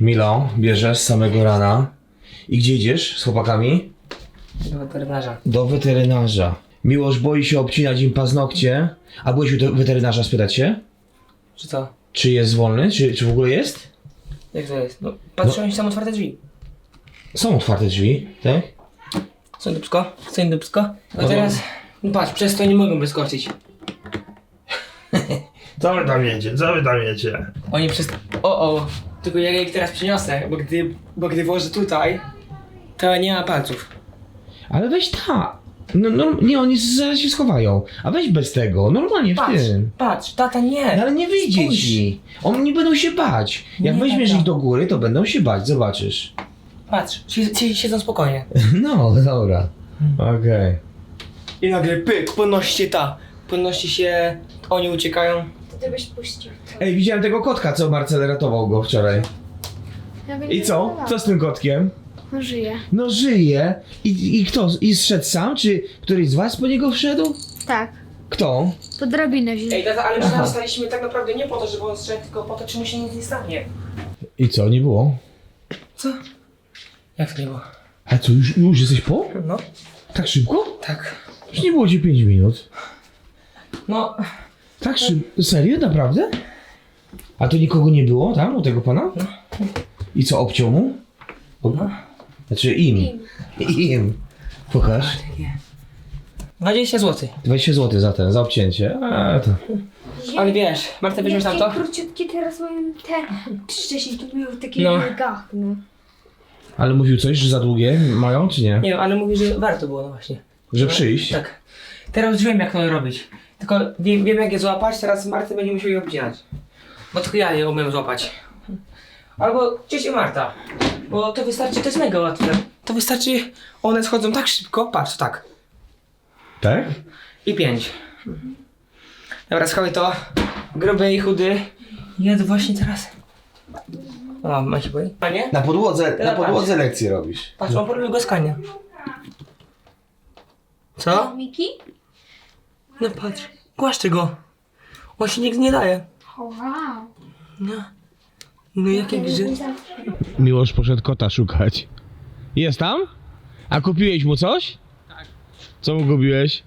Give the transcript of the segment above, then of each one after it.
Milo, bierzesz z samego rana. I gdzie idziesz z chłopakami? Do weterynarza. Do weterynarza. Miłosz boi się obcinać im paznokcie. A byłeś u te- weterynarza spytać się? Czy co? Czy jest wolny? Czy, czy w ogóle jest? Jak to jest? No, patrzę, no. są otwarte drzwi. Są otwarte drzwi, tak? Są dupsko, są dupsko. A No teraz, no patrz, przez to nie mogą wyskoczyć. Co wy tam jecie? Co wy tam jecie? Oni przez... O, o. Tylko ja ich teraz przyniosę, bo gdy, bo gdy włożę tutaj, to nie ma palców. Ale weź ta. No, no, nie, oni zaraz się schowają. A weź bez tego, normalnie w Patrz, tym. patrz, tata nie. No, ale nie wyjdzie Spójrz. ci. Oni nie będą się bać. Jak Nie, weźmiesz tata. ich do góry, to będą się bać, zobaczysz. Patrz, si- si- siedzą spokojnie. No, dobra. Okej. I nagle pyk, podnosi się ta. Podnosi się, oni uciekają. To ty byś puścił. Ej, widziałem tego kotka, co Marcel ratował go wczoraj. Ja bym I nie co? Co z tym kotkiem? On żyje. No żyje. I, I kto? I zszedł sam? Czy któryś z was po niego wszedł? Tak. Kto? Po drabinę wziął. Ej, tata, ale my tam staliśmy tak naprawdę nie po to, żeby on strzelił, tylko po to, czy mu się nic nie stanie. I co, nie było? Co? Jak to nie było? A co, już, już jesteś po? No, Tak szybko? tak. Już nie było ci 5 minut. No, Tak szybko? Serio? Naprawdę? A to nikogo nie było tam u tego pana? I co, obciął mu? Ob... Znaczy im. Im. Pokaż. 20 zł. 20 zł za ten, za obcięcie. A, to. Ale wiesz, Marta weźmiesz tam to? króciutkie teraz mają te. Wcześniej to były takie No. no. gach, no. Ale mówił coś, że za długie mają, czy nie? Nie wiem, ale mówi, że warto było, no właśnie. Że przyjść? Tak. Teraz już wiem, jak to robić. Tylko wiem, wiem jak je złapać, teraz Marta będzie musiał je obcinać. Bo tylko ja je umiem złapać. Albo ciocia Marta. Bo to wystarczy, to jest mega łatwe. To wystarczy, one schodzą tak szybko, patrz, tak. Tak? I pięć. Dobra, schowaj to. Gruby i chudy. Jadę właśnie teraz. O, ma się boi? A nie? Na podłodze, na podłodze lekcje robisz. Patrz, on porobił go z kania. Co? Miki? No patrz, głaszczę go. On się nigdy nie daje. O, wow. No. No jaki grzyb. Miłosz poszedł kota szukać. Jest tam? A kupiłeś mu coś? Tak. Co mu kupiłeś?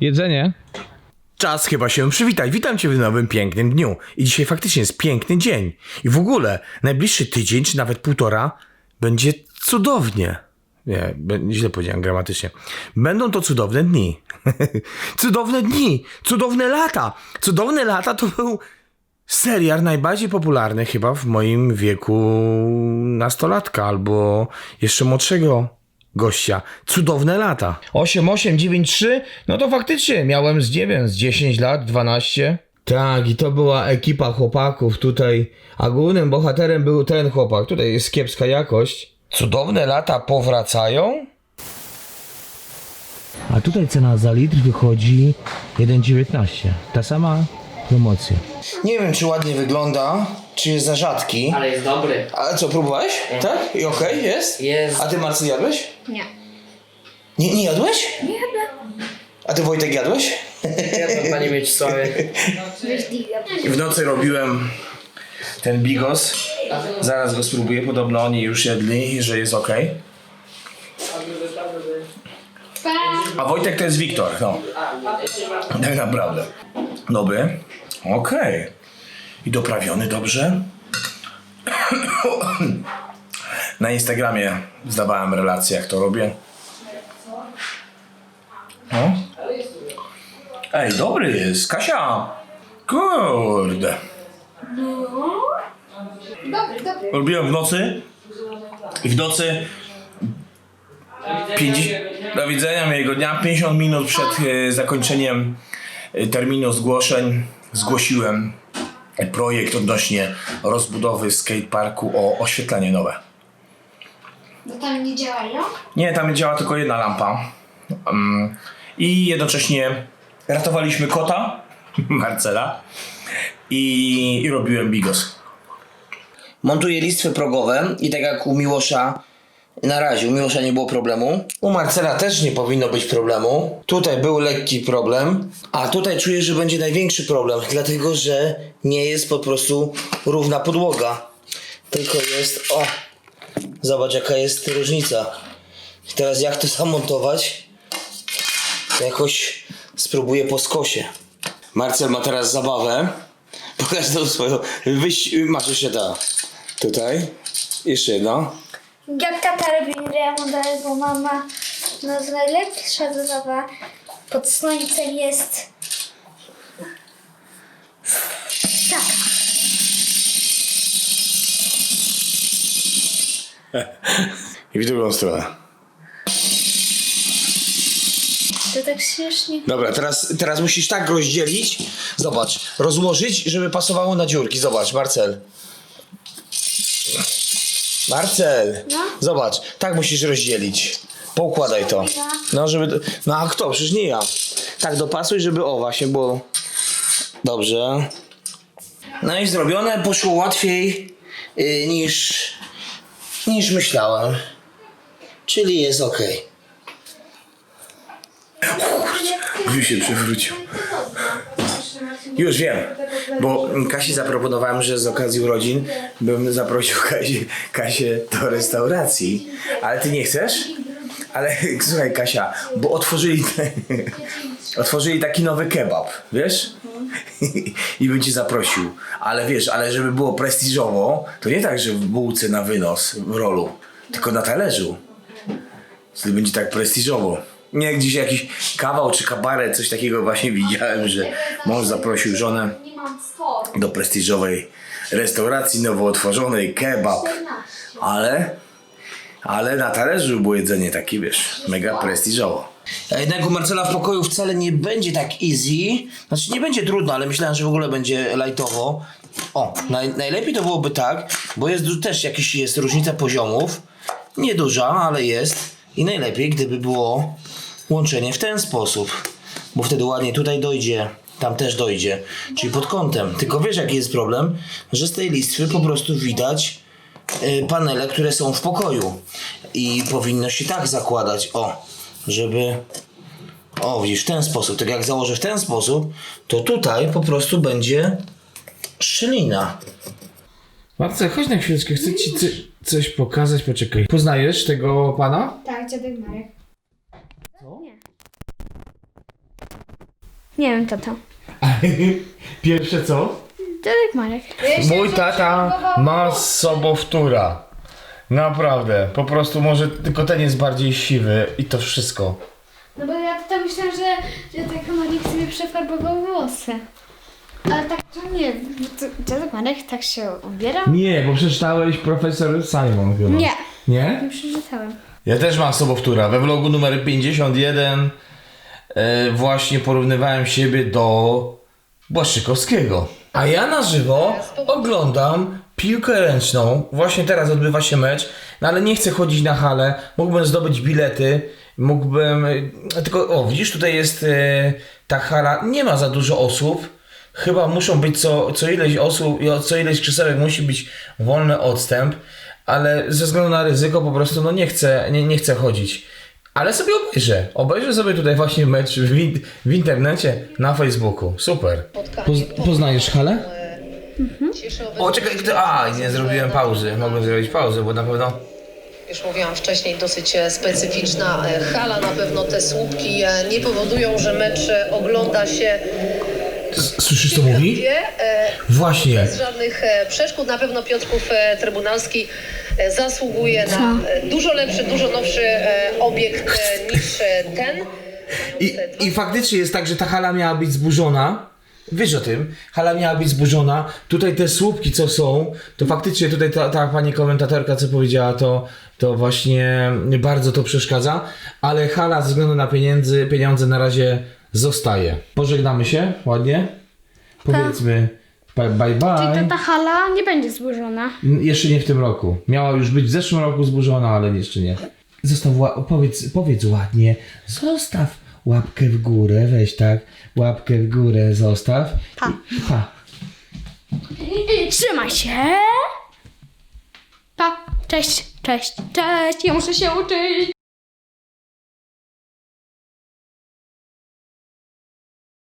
Jedzenie? Czas chyba się przywitać. Witam Cię w nowym pięknym dniu. I dzisiaj faktycznie jest piękny dzień. I w ogóle najbliższy tydzień, czy nawet półtora, będzie cudownie. Nie, źle powiedziałem gramatycznie. Będą to cudowne dni. cudowne dni, cudowne lata. Cudowne lata to był serial najbardziej popularny chyba w moim wieku nastolatka albo jeszcze młodszego gościa. Cudowne lata. 8, 8, 9, 3? No to faktycznie miałem z 9, z 10 lat, 12. Tak, i to była ekipa chłopaków tutaj, a głównym bohaterem był ten chłopak. Tutaj jest kiepska jakość. Cudowne lata powracają? A tutaj cena za litr wychodzi 1,19. Ta sama promocja. Nie wiem, czy ładnie wygląda, czy jest za rzadki. Ale jest dobry. Ale co, próbowałeś? Tak? I okej, jest? Jest. A ty, Marcy, jadłeś? Nie. Nie, nie jadłeś? Nie jadę. A ty, Wojtek, jadłeś? Ja panie Mieczysławie. Weź diga. W nocy robiłem ten bigos. Zaraz go spróbuję. Podobno oni już jedli, że jest ok. A Wojtek to jest Wiktor, no. Tak naprawdę. Dobry. Okej. I doprawiony dobrze. Na Instagramie zdawałem relację, jak to robię. No. Ej, dobry jest. Kasia! Kurde. Dobry, dobry. Robiłem w nocy. I w nocy. 50, do widzenia miłego dnia. 50 minut przed e, zakończeniem e, terminu zgłoszeń zgłosiłem projekt odnośnie rozbudowy skateparku o oświetlenie nowe. No tam nie działają? Nie, tam działa tylko jedna lampa. Mm, I jednocześnie ratowaliśmy kota, Marcela, i, i robiłem bigos. Montuję listwy progowe i tak jak u Miłosza Na razie u Miłosza nie było problemu. U Marcela też nie powinno być problemu. Tutaj był lekki problem, a tutaj czuję, że będzie największy problem, dlatego że nie jest po prostu równa podłoga. Tylko jest, o, zobacz jaka jest różnica. I teraz jak to zamontować? To jakoś spróbuję po skosie. Marcel ma teraz zabawę. Pokaż tą swoją. Wyś, masz jeszcze ta. Tutaj. Jeszcze jedna. Jak tata robi remont, albo mama, no to najlepsza zabawa pod słońcem jest tak. I w drugą stronę. To tak śmiesznie. Dobra, teraz, teraz musisz tak rozdzielić. Zobacz, rozłożyć, żeby pasowało na dziurki. Zobacz, Marcel. Marcel, No? zobacz, tak musisz rozdzielić. Poukładaj to. No, żeby. No a kto? Przecież nie ja. Tak dopasuj, żeby o właśnie było. Dobrze. No i zrobione poszło łatwiej yy, niż. niż myślałem. Czyli jest ok. Już się przewrócił. Już wiem, bo Kasi zaproponowałem, że z okazji urodzin bym zaprosił Kasię, do restauracji. Ale ty nie chcesz? Ale słuchaj Kasia, bo otworzyli, otworzyli taki nowy kebab, wiesz? I bym cię zaprosił. Ale wiesz, ale żeby było prestiżowo, to nie tak, że w bułce na wynos w rolu, tylko na talerzu. Wtedy będzie tak prestiżowo. Nie gdzieś jakiś kawał czy kabaret, coś takiego właśnie widziałem, że mąż zaprosił żonę do prestiżowej restauracji nowo otworzonej, kebab. Ale, ale na talerzu było jedzenie takie, wiesz, mega prestiżowo. A jednak u Marcela w pokoju wcale nie będzie tak easy. Znaczy nie będzie trudno, ale myślałem, że w ogóle będzie lightowo. O, naj, najlepiej to byłoby tak, bo jest też jakiś jest różnica poziomów. Nieduża, ale jest. I najlepiej, gdyby było łączenie w ten sposób. Bo wtedy ładnie tutaj dojdzie, tam też dojdzie. Czyli pod kątem. Tylko wiesz jaki jest problem? Że z tej listwy po prostu widać y, panele, które są w pokoju. I powinno się tak zakładać. O, żeby... O, widzisz, w ten sposób. Tak jak założę w ten sposób, to tutaj po prostu będzie szczelina. Marcel, chodź na chwileczkę, chcę ci coś pokazać, poczekaj. Poznajesz tego pana? Tak, dziadek Marek. Nie. Nie wiem, tato. Pierwsze co? Dziadek Marek. Mój tata ma sobowtóra. Naprawdę, po prostu może tylko ten jest bardziej siwy i to wszystko. No bo ja to myślałam, że dziadek Marek sobie przefarbował włosy. Ale tak to nie. Dziadek Marek tak się ubiera? Nie, bo przeczytałeś profesor Simon chyba. Nie. Nie? Nie przeczytałem. Ja też mam sobowtóra. We vlogu numer 51 e, właśnie porównywałem siebie do Błaszczykowskiego. A ja na żywo oglądam piłkę ręczną. Właśnie teraz odbywa się mecz, no ale nie chcę chodzić na halę. Mógłbym zdobyć bilety, mógłbym... e, Tylko, o widzisz, tutaj jest e, ta hala, nie ma za dużo osób. Chyba muszą być co, co ileś osób, co ileś krzesełek musi być wolny odstęp, ale ze względu na ryzyko po prostu no nie chcę, nie, nie chcę chodzić. Ale sobie obejrzę. Obejrzę sobie tutaj właśnie mecz w, in, w internecie, na Facebooku. Super. Poz- poznajesz halę? O, czekaj, kto- a, nie zrobiłem pauzy. Mogłem zrobić pauzę, bo na pewno... Już mówiłam wcześniej, dosyć e, specyficzna e, hala. Na pewno te słupki e, nie powodują, że mecz e, ogląda się Słyszysz, co mówi? e, Właśnie. bez żadnych e, przeszkód. Na pewno Piotrków e, Trybunalski e, zasługuje na e, dużo lepszy, dużo nowszy e, obiekt e, niż e, ten. I, I faktycznie jest tak, że ta hala miała być zburzona. Wiesz o tym, hala miała być zburzona. Tutaj te słupki, co są, to faktycznie tutaj ta, ta pani komentatorka, co powiedziała, to, to właśnie bardzo to przeszkadza. Ale hala ze względu na pieniędzy, pieniądze na razie zostaje. Pożegnamy się ładnie. Powiedzmy bye bye. bye. ta hala nie będzie zburzona. N- Jeszcze nie w tym roku. Miała już być w zeszłym roku zburzona, ale jeszcze nie. Zostaw, ła- powiedz, powiedz ładnie. Zostaw łapkę w górę, weź tak. Łapkę w górę zostaw. Pa. I, pa. Trzymaj się. Pa. Cześć. Cześć, cześć, ja muszę się uczyć.